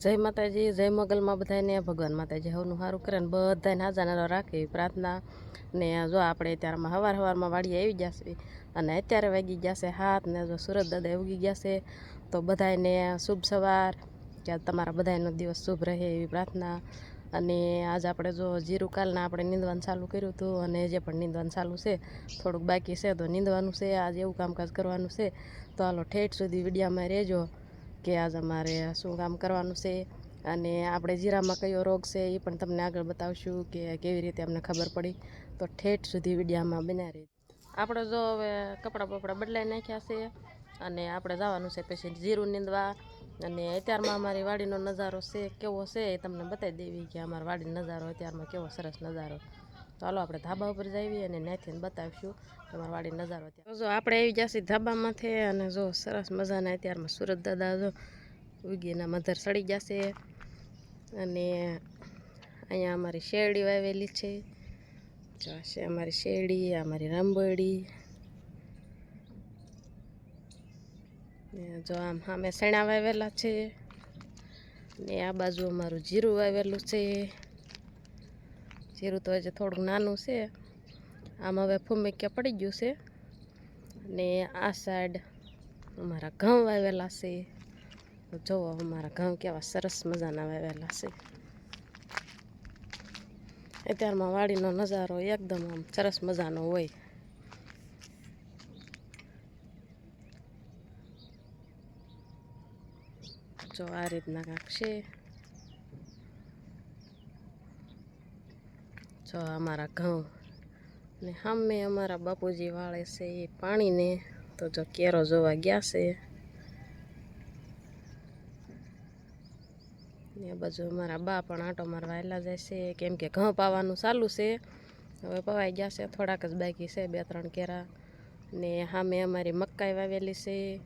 જય માતાજી, જય મગલમાં બધાને ભગવાન માતાજી હવનું સારું કરે ને બધાને હાજા નારો રાખે પ્રાર્થના. ને જો આપણે ત્યારમાં હવાર હવારમાં વાડીએ આવી જશે અને અત્યારે વાગી જશે હાથ ને જો સુરત દાદા ઉગી ગયા છે, તો બધાને શુભ સવાર, કે તમારા બધાનો દિવસ શુભ રહે એવી પ્રાર્થના. અને આજ આપણે જો જીરું કાલના આપણે નીંદવાનું ચાલુ કર્યું હતું અને જે પણ નીંદવાનું ચાલુ છે, થોડુંક બાકી છે તો નીંદવાનું છે, આજ એવું કામકાજ કરવાનું છે. તો હાલો ઠેઠ સુધી વિડીયામાં રહેજો. કે આજ અમારે શું કામ કરવાનું છે અને આપણે જીરામાં કયો રોગ છે એ પણ તમને આગળ બતાવશું કે કેવી રીતે અમને ખબર પડી. તો ઠેઠ સુધી વિડીયામાં બન્યા રહી આપણે જો હવે કપડાં બપડા બદલાઈ નાખ્યા છે અને આપણે જવાનું છે પછી જીરું નીંદવા. અને અત્યારમાં અમારી વાડીનો નજારો છે કેવો છે એ તમને બતાવી દેવી કે અમારા વાડીનો નજારો અત્યારમાં કેવો સરસ નજારો. હાલો આપણે ધાબા ઉપર જઈએ અને ત્યાંથી બતાવીશું તમારા વાડી નજારો અત્યારે જો આપણે આવી જશે ધાબામાંથી અને જો સરસ મજાના અત્યારમાં સુરત દાદા જો ઉગીના મધર સડી જશે અને અહીંયા અમારી શેરડી વાવેલી છે. જો છે અમારી શેરડી અમારી રંબોડી ને જો આમ સામે સણા વાવેલા છે. ને આ બાજુ અમારું જીરું વાવેલું છે. જીરું તો હજી થોડુંક નાનું છે. આમ હવે ફૂમિક્યા પડી ગયું છે. ને આ સાઈડ અમારા ઘઉં વાવેલા છે. જુઓ અમારા ઘઉં કેવા સરસ મજાના વાવેલા છે. અત્યારમાં વાડીનો નજારો એકદમ આમ સરસ મજાનો હોય. જો આ રીતના કાંક છે. જો અમારા ઘઉં ને સામે અમારા બાપુજી વાળે છે એ પાણીને. તો જો કેરો જોવા ગયા છે. ને બાજુ અમારા બા પણ આંટો મારવા એલા જાય છે. કેમ કે ઘઉં પાવાનું ચાલુ છે. હવે પવાઈ ગયા છે. થોડાક જ બાકી છે, બે ત્રણ કેરા. ને સામે અમારી મકાઈ વાવેલી છે.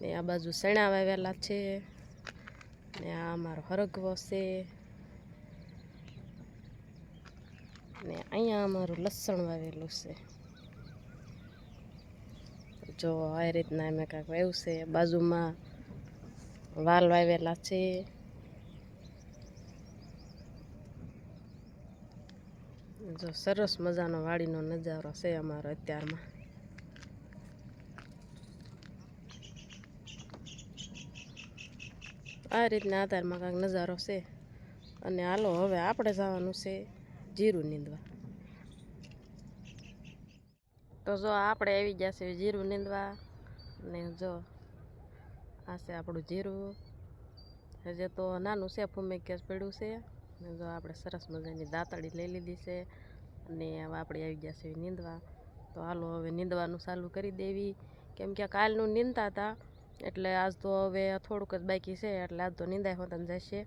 ને આ બાજુ સણા વાવેલા છે. ને આ અમારો હરગવો છે. ને અહીંયા અમારું લસણ વાવેલું છે. જો આ રીતના અમે કાંઈક વાવ્યું છે. બાજુમાં વાલ વાવેલા છે. જો સરસ મજાનો વાડીનો નજારો છે અમારો અત્યારમાં. આ રીતના આધારમાં કાંઈક નજારો છે. અને હાલો, હવે આપણે જવાનું છે. જીરું નીંદવા. તો જો આપણે આવી ગયા છે જીરું નીંદવા. ને જો, આ છે આપણું જીરું. હજી તો નાનું છે ફૂમે કેસ પડ્યું છે. ને જો આપણે સરસ મજાની દાંતડી લઈ લીધી છે. અને હવે આપણે આવી ગયા છે નીંદવા. તો હાલો હવે નીંદવાનું ચાલુ કરી દેવી. કેમ કે કાલનું નીંદતા હતા. એટલે આજ તો હવે થોડુંક જ બાકી છે. એટલે આજ તો નીંદાય હોતા જશે.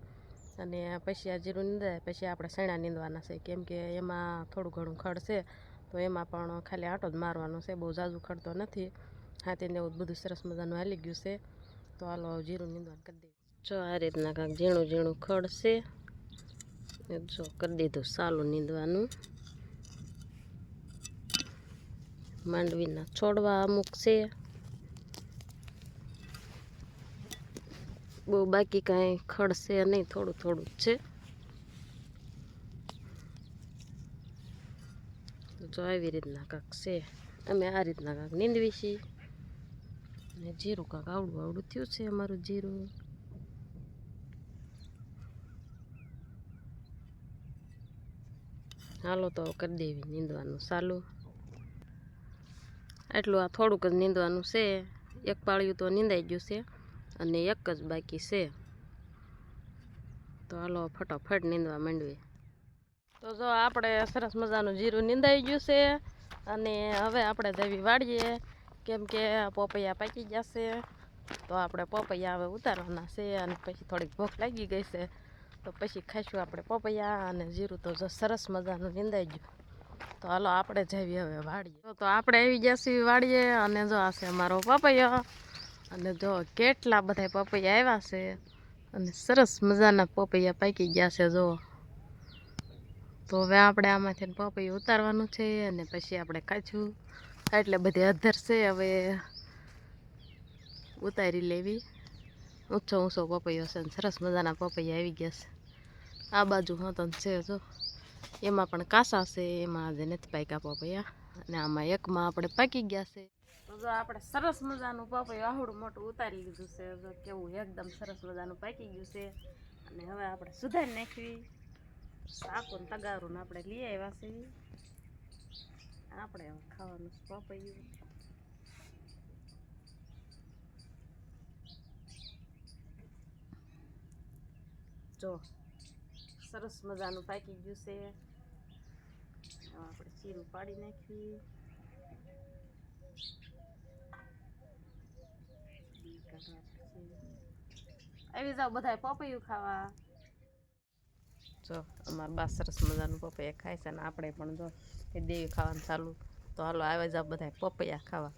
અને પછી આ જીરું નીંદાય પછી આપણે શેણા નીંદવાના છે. કેમ કે એમાં થોડું ઘણું ખડ છે, તો એમાં પણ ખાલી આંટો જ મારવાનો છે. બહુ ઝાઝું ખડતો નથી. નથી હાથીને એવું બધું સરસ મજાનું હાલી ગયું છે. તો હાલો જીરું નીંદવાનું કરી દઈએ. જો આ રીતના કાંક ઝીણું ઝીણું ખડ છે. જો કરી દીધું સાલું નીંદવાનું. માંડવીના છોડવા અમુક છે. બહુ બાકી કાંઈ ખડશે નહીં, થોડું થોડું છે. જો આવી રીતના કાંક છે. અમે આ રીતના કાંક નીંદવી છીએ. અને જીરું કાંક આવડું આવડું થયું છે અમારું જીરું. હાલો તો કરી દેવી નીંદવાનું ચાલુ. એટલું આ થોડુંક જ નીંદવાનું છે. એક પાળિયું તો નીંદાઈ ગયું છે. અને એક જ બાકી છે. તો હાલો ફટાફટ નીંદવા માંડવી. તો જો આપણે સરસ મજાનું જીરું નીંદાઈ ગયું છે અને હવે આપણે જવી વાળીએ. કેમ કે પોપૈયા પાકી જશે તો આપણે પોપૈયા હવે ઉતારવાના છે અને પછી થોડીક ભૂખ લાગી ગઈ છે. તો પછી ખાઈશું આપણે પોપૈયા અને જીરું તો જો સરસ મજાનું નીંદાઈ ગયું. તો હાલો આપણે જઈએ હવે વાડીએ તો આપણે આવી જશે વાડીએ અને જો આ છે અમારો પપૈયો. અને જો કેટલા બધા પપૈયા આવ્યા છે અને સરસ મજાના પપૈયા પાકી ગયા છે, જો. તો હવે આપણે આમાંથી પપૈયું ઉતારવાનું છે અને પછી આપણે કાચું એટલે બધી અધર છે, હવે ઉતારી લેવી. ઊંચો ઊંચો પપૈયો છે ને સરસ મજાના પપૈયા આવી ગયા છે. આ બાજુ હોતન છે, જો. એમાં પણ કાસા છે, એમાં આજે નથી પાક્યા પપૈયા અને આમાં એકમાં આપણે પાકી ગયા છે. તો જો આપણે સરસ મજાનું પપૈયું આહુડું મોટું ઉતારી લીધું છે. કેવું એકદમ સરસ મજાનું પાકી ગયું છે. અને હવે આપણે સુધારી નાખવી. પાકું તગારું ને આપણે લઈ આવ્યા છે. આપણે ખાવાનું પપૈયું. જો સરસ મજાનું પાકી ગયું છે. આપણે ચીરું પાડી નાખવી. આવી જાવ બધાય પપૈયું ખાવા. જો, અમારા બા સરસ મજાનું પપૈયા ખાય છે ને આપણે પણ જો એ દેવી ખાવાનું ચાલુ. તો હાલો, આવે જાવ બધા પપૈયા ખાવા.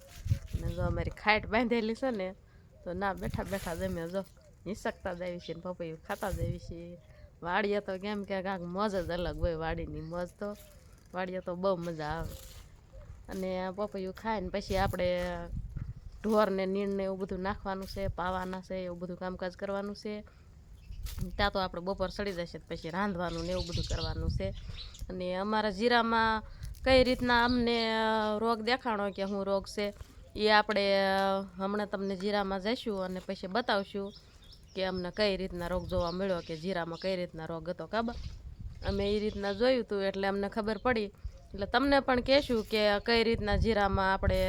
અને જો અમારી ખાટ બાંધેલી છે ને, તો ના, બેઠા બેઠા જમે જો નિસકતા જ આવી છે ને પપૈયું ખાતા જ છે. વાડીએ તો કેમ કે કાંક મોજ જ અલગ હોય, વાડીની મોજ તો. વાડીએ તો બહુ મજા આવે. અને પપૈયું ખાય ને પછી આપણે ઢોરને નીણને એવું બધું નાખવાનું છે, પાવાના છે, એવું બધું કામકાજ કરવાનું છે. ત્યાં તો આપણે બપોર સડી જશે પછી રાંધવાનું ને એવું બધું કરવાનું છે. અને અમારા જીરામાં કઈ રીતના અમને રોગ દેખાણો કે શું રોગ છે, એ આપણે હમણાં તમને જીરામાં જઈશું અને પછી બતાવશું કે અમને કઈ રીતના રોગ જોવા મળ્યો કે જીરામાં કઈ રીતના રોગ હતો કાબા અમે એ રીતના જોયું હતું એટલે અમને ખબર પડી. એટલે તમને પણ કહેશું કે કઈ રીતના જીરામાં આપણે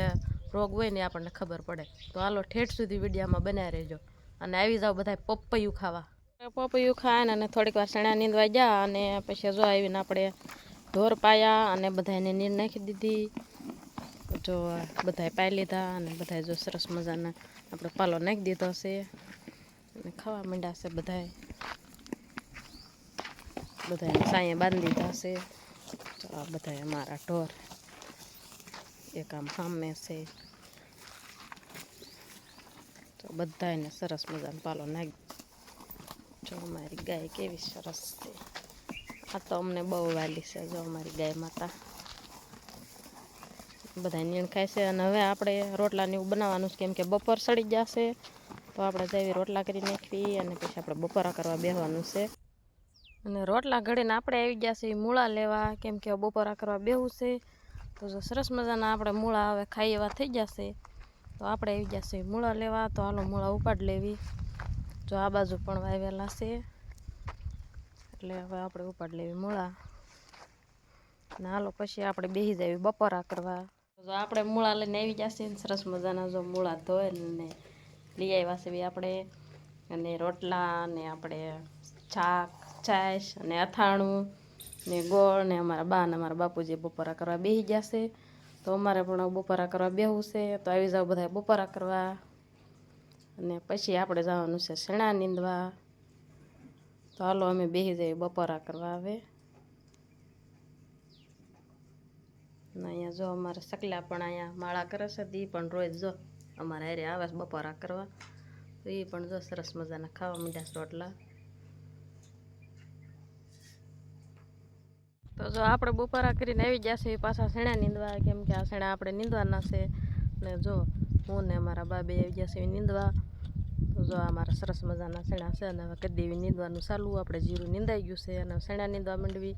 રોગ હોય ને આપણને ખબર પડે. તો હાલો ઠેઠ સુધી વિડીયામાં બનાવી રહેજો. અને આવી જાઓ બધા પપૈયું ખાવા. પપૈયું ખાઈને અને થોડીક વાર સણા નીંદવા ગયા અને પછી જો આવીને આપણે ઢોર પાયા અને બધાને નીર નાખી દીધી. જો બધાએ પાઈ લીધા અને બધાએ જો સરસ મજાના આપણે પાલો નાખી દીધો છે. અને ખાવા માંડ્યા છે બધાએ બધાએ સાંયે બાંધી દીધા છે. બધાએ અમારા ઢોર. એક આમ સામે છે. તો બધાને સરસ મજાનો પાલો નાખી. જો અમારી ગાય કેવી સરસ છે. આ તો અમને બહુ વાલી છે જો અમારી ગાય માતા. બધા નીણ ખાય છે અને હવે આપણે રોટલા ને એવું બનાવવાનું છે કેમ કે બપોર સડી જશે. તો આપણે જેવી રોટલા કરી નાખવી અને પછી આપણે બપોરા કરવા બેસવાનું છે. અને રોટલા ઘડીને આપણે આવી ગયા છે મૂળા લેવા. કેમ કે બપોરા કરવા બેહવું છે. તો જો સરસ મજાના આપણે મૂળા હવે ખાઈ એવા થઈ જશે. તો આપણે આવી જશે મૂળા લેવા, તો હાલો મૂળા ઉપાડ લેવી. જો આ બાજુ પણ વાવેલા છે. એટલે હવે આપણે ઉપાડ લેવી મૂળા. ને હાલો પછી આપણે બેસી જઈએ બપોરા કરવા. જો આપણે મૂળા લઈને આવી જશે ને સરસ મજાના જો મૂળા ધોઈને લઈ આવ્યા છે આપણે. અને રોટલા ને આપણે છાક છાશ અને અથાણું. ને ગોળ ને અમારા બા ને અમારા બાપુજી બપોરા કરવા બેસી જશે. તો અમારે પણ બપોરા કરવા બેહવું છે. તો આવી જાવ બધા બપોરા કરવા. અને પછી આપણે જવાનું છે શેણા નીંદવા. તો હાલો અમે બેસી જઈએ બપોરા કરવા આવે અહીંયા જો અમારે સકલા પણ અહીંયા માળા કરે છે. એ પણ રોજ જો અમારે હારે આવે બપોરા કરવા. તો એ પણ જો સરસ મજાના ખાવા માંડ્યા છે તો જો આપણે બપોરા કરીને આવી જશે પાછા શેણા નીંદવા, કેમ કે આ શેણા આપણે નીંદવાના છે. ને જો હું ને અમારા બાબે આવી જશે નીંદવા. તો જો આ મારા સરસ મજાના શેણા છે અને હવે કરી દેવી નીંદવાનું ચાલુ. આપણે જીરું નીંદાઈ ગયું છે અને શેણા નીંદવા માંડવી.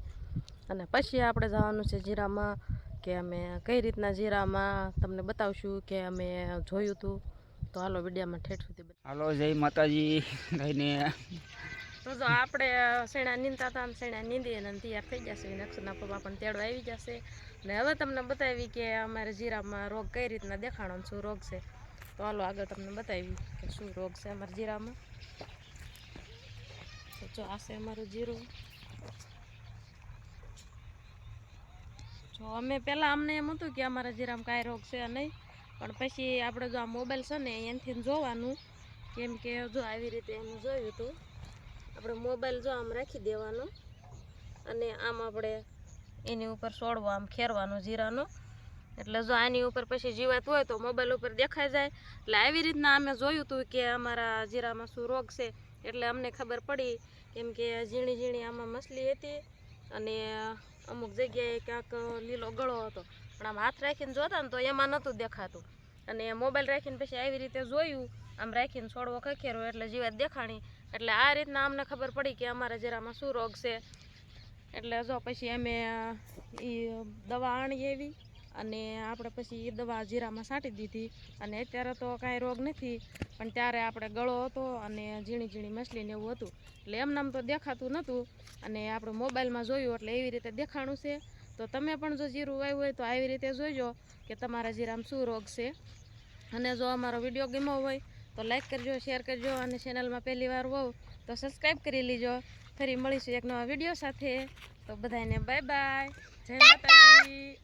અને પછી આપણે જવાનું છે જીરામાં, કે અમે કઈ રીતના જીરામાં તમને બતાવશું કે અમે જોયું હતું તો હાલો વિડીયામાં ઠેઠ સુધી હાલો, જય માતાજી. થઈને તો જો આપણે શેણા નીંદતા હતા શેણા નીંદી અને તૈયાર થઈ જશે નક્ષના પપ્પા પણ તેડો આવી જશે ને હવે તમને બતાવી કે અમારે જીરામાં રોગ કઈ રીતના દેખાણો શું રોગ છે. તો હાલો આગળ તમને બતાવી કે શું રોગ છે અમારા જીરામાં. જો આ છે અમારું જીરું. જો અમે પહેલાં અમને એમ હતું કે અમારા જીરામાં કાંઈ રોગ છે નહીં. પણ પછી આપણે જો આ મોબાઈલ છે ને એનાથી જોવાનું. કેમ કે જો આવી રીતે એનું જોયું હતું. આપણે મોબાઈલ જો આમ રાખી દેવાનો અને આમ આપણે એની ઉપર સોડવો આમ ખેરવાનો જીરાનો. એટલે જો આની ઉપર પછી જીવાત હોય તો મોબાઈલ ઉપર દેખાઈ જાય. એટલે આવી રીતના અમે જોયું હતું કે અમારા જીરામાં શું રોગ છે એટલે અમને ખબર પડી કેમ કે ઝીણી ઝીણી આમાં મછલી હતી અને અમુક જગ્યાએ ક્યાંક લીલો ગળો હતો. પણ આમ હાથ રાખીને જોતા ને તો એમાં નહોતું દેખાતું. અને મોબાઈલ રાખીને પછી આવી રીતે જોયું આમ રાખીને છોડવો ખખેરો એટલે જીવાત દેખાણી. એટલે આ રીતના અમને ખબર પડી કે અમારા જરામાં શું રોગ છે. એટલે જો પછી અમે એ દવા આણી એવી અને આપણે પછી એ દવા જીરામાં છાંટી દીધી. અને અત્યારે તો કાંઈ રોગ નથી, પણ ત્યારે આપણે ગળો હતો અને ઝીણી ઝીણી મછલીને એવું હતું. એટલે એમનામ તો દેખાતું નહોતું અને આપણે મોબાઈલમાં જોયું એટલે એવી રીતે દેખાણું છે. તો તમે પણ જો જીરું વાવ્યું હોય તો આવી રીતે જોઈજો કે તમારા જીરામાં શું રોગ છે. અને જો અમારો વીડિયો ગમ્યો હોય તો લાઈક કરજો શેર કરજો અને ચેનલમાં પહેલી વાર હોવ તો સબસ્ક્રાઈબ કરી લીજો. ફરી મળીશું એક નવા વીડિયો સાથે. તો બધાને બાય બાય જય માતાજી.